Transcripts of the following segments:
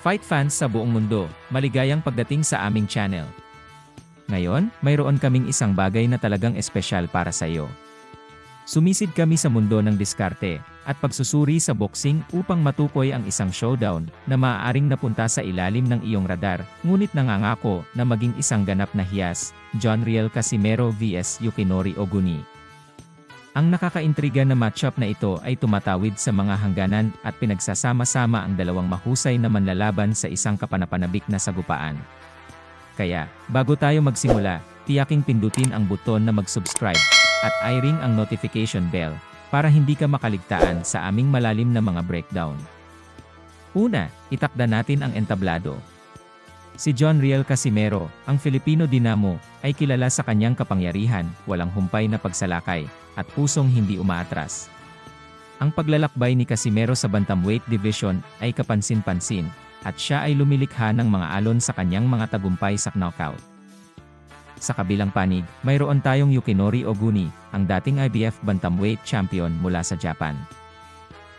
Fight fans sa buong mundo, maligayang pagdating sa aming channel. Ngayon, mayroon kaming isang bagay na talagang espesyal para sa iyo. Sumisid kami sa mundo ng diskarte at pagsusuri sa boxing upang matukoy ang isang showdown na maaaring napunta sa ilalim ng iyong radar, ngunit nangangako na maging isang ganap na hiyas, John Riel Casimero vs Yukinori Oguni. Ang nakakaintriga na matchup na ito ay tumatawid sa mga hangganan at pinagsasama-sama ang dalawang mahusay na manlalaban sa isang kapanapanabik na sagupaan. Kaya, bago tayo magsimula, tiyaking pindutin ang buton na mag-subscribe at i-ring ang notification bell para hindi ka makaligtaan sa aming malalim na mga breakdown. Una, itakda natin ang entablado. Si John Riel Casimero, ang Filipino dinamo, ay kilala sa kanyang kapangyarihan, walang humpay na pagsalakay, at pusong hindi umaatras. Ang paglalakbay ni Casimero sa bantamweight division ay kapansin-pansin, at siya ay lumilikha ng mga alon sa kanyang mga tagumpay sa knockout. Sa kabilang panig, mayroon tayong Yukinori Oguni, ang dating IBF bantamweight champion mula sa Japan.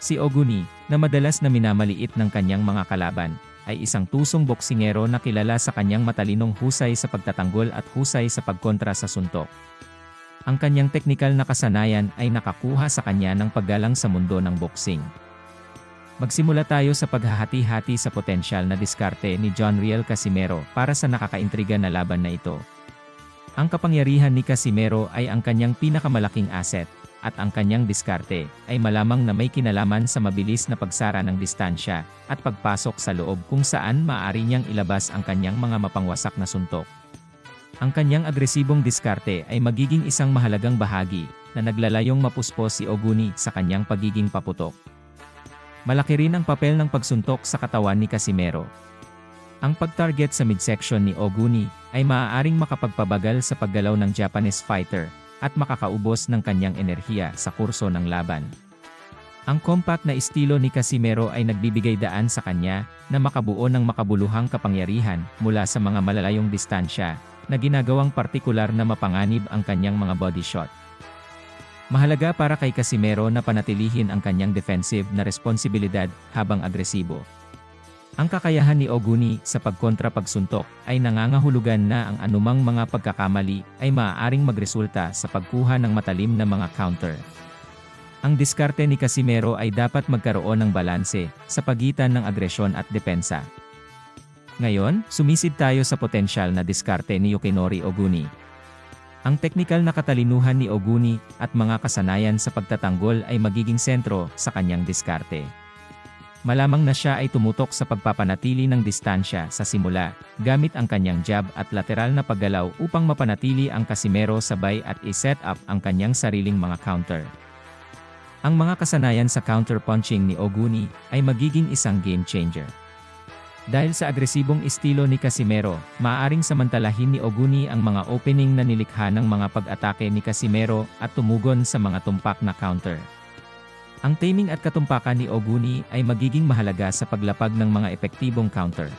Si Oguni, na madalas na minamaliit ng kanyang mga kalaban, ay isang tusong boksingero na kilala sa kanyang matalinong husay sa pagtatanggol at husay sa pagkontra sa suntok. Ang kanyang teknikal na kasanayan ay nakakuha sa kanya ng paggalang sa mundo ng boxing. Magsimula tayo sa paghahati-hati sa potensyal na diskarte ni John Riel Casimero para sa nakakaintriga na laban na ito. Ang kapangyarihan ni Casimero ay ang kanyang pinakamalaking asset, at ang kanyang diskarte ay malamang na may kinalaman sa mabilis na pagsara ng distansya at pagpasok sa loob kung saan maaari niyang ilabas ang kanyang mga mapangwasak na suntok. Ang kanyang agresibong diskarte ay magiging isang mahalagang bahagi na naglalayong mapuspos si Oguni sa kanyang pagiging paputok. Malaki rin ang papel ng pagsuntok sa katawan ni Casimero. Ang pag-target sa midsection ni Oguni ay maaaring makapagpabagal sa paggalaw ng Japanese fighter at makakaubos ng kanyang enerhiya sa kurso ng laban. Ang compact na estilo ni Casimero ay nagbibigay daan sa kanya na makabuo ng makabuluhang kapangyarihan mula sa mga malalayong distansya na ginagawang partikular na mapanganib ang kanyang mga body shot. Mahalaga para kay Casimero na panatilihin ang kanyang defensive na responsibilidad habang agresibo. Ang kakayahan ni Oguni sa pagkontra pagsuntok ay nangangahulugan na ang anumang mga pagkakamali ay maaaring magresulta sa pagkuha ng matalim na mga counter. Ang diskarte ni Casimero ay dapat magkaroon ng balanse sa pagitan ng agresyon at depensa. Ngayon, sumisid tayo sa potensyal na diskarte ni Yukinori Oguni. Ang teknikal na katalinuhan ni Oguni at mga kasanayan sa pagtatanggol ay magiging sentro sa kanyang diskarte. Malamang na siya ay tumutok sa pagpapanatili ng distansya sa simula, gamit ang kanyang jab at lateral na paggalaw upang mapanatili ang Casimero sabay at i-set up ang kanyang sariling mga counter. Ang mga kasanayan sa counter-punching ni Oguni ay magiging isang game changer. Dahil sa agresibong estilo ni Casimero, maaaring samantalahin ni Oguni ang mga opening na nilikha ng mga pag-atake ni Casimero at tumugon sa mga tumpak na counter. Ang timing at katumpakan ni Oguni ay magiging mahalaga sa paglapag ng mga epektibong counter.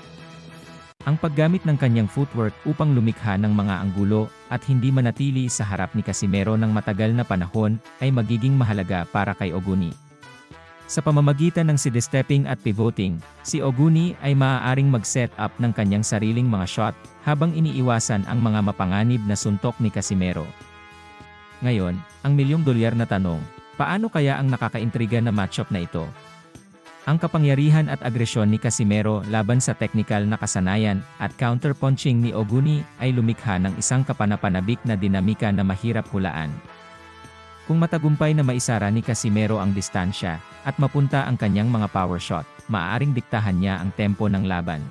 Ang paggamit ng kanyang footwork upang lumikha ng mga anggulo at hindi manatili sa harap ni Casimero ng matagal na panahon ay magiging mahalaga para kay Oguni. Sa pamamagitan ng sidestepping at pivoting, si Oguni ay maaaring mag-set up ng kanyang sariling mga shot habang iniiwasan ang mga mapanganib na suntok ni Casimero. Ngayon, ang milyong dolyar na tanong, Paano kaya ang nakakaintriga na matchup na ito? Ang kapangyarihan at agresyon ni Casimero laban sa teknikal na kasanayan at counter-punching ni Oguni ay lumikha ng isang kapanapanabik na dinamika na mahirap hulaan. Kung matagumpay na maisara ni Casimero ang distansya at mapunta ang kanyang mga power shot, maaaring diktahan niya ang tempo ng laban.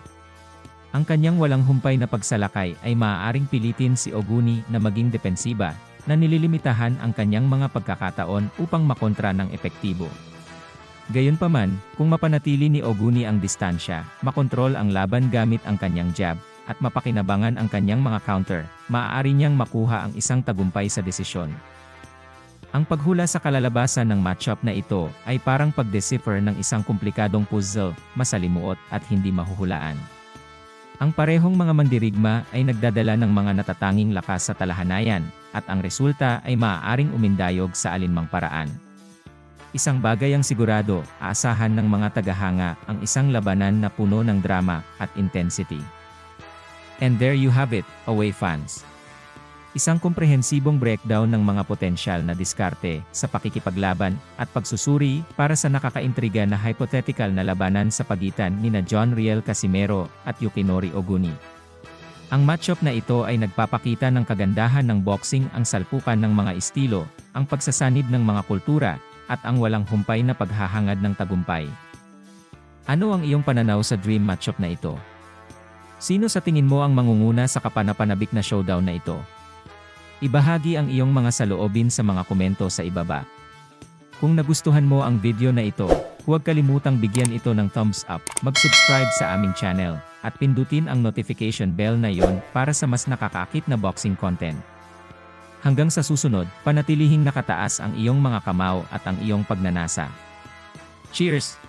Ang kanyang walang humpay na pagsalakay ay maaaring pilitin si Oguni na maging depensiba na nililimitahan ang kanyang mga pagkakataon upang makontra ng epektibo. Gayunpaman, kung mapanatili ni Oguni ang distansya, makontrol ang laban gamit ang kanyang jab, at mapakinabangan ang kanyang mga counter, maaari niyang makuha ang isang tagumpay sa desisyon. Ang paghula sa kalalabasan ng matchup na ito ay parang pag-decipher ng isang komplikadong puzzle, masalimuot at hindi mahuhulaan. Ang parehong mga mandirigma ay nagdadala ng mga natatanging lakas sa talahanayan, at ang resulta ay maaaring umindayog sa alinmang paraan. Isang bagay ang sigurado, aasahan ng mga tagahanga ang isang labanan na puno ng drama at intensity. And there you have it, away fans. Isang komprehensibong breakdown ng mga potensyal na diskarte sa pakikipaglaban at pagsusuri para sa nakakaintriga na hypothetical na labanan sa pagitan nina John Riel Casimero at Yukinori Oguni. Ang matchup na ito ay nagpapakita ng kagandahan ng boxing ang salpukan ng mga estilo, ang pagsasanib ng mga kultura, at ang walang humpay na paghahangad ng tagumpay. Ano ang iyong pananaw sa dream matchup na ito? Sino sa tingin mo ang mangunguna sa kapanapanabik na showdown na ito? Ibahagi ang iyong mga saloobin sa mga komento sa ibaba. Kung nagustuhan mo ang video na ito, huwag kalimutang bigyan ito ng thumbs up, mag-subscribe sa aming channel, at pindutin ang notification bell na iyon para sa mas nakakakit na boxing content. Hanggang sa susunod, panatilihing nakataas ang iyong mga kamao at ang iyong pagnanasa. Cheers!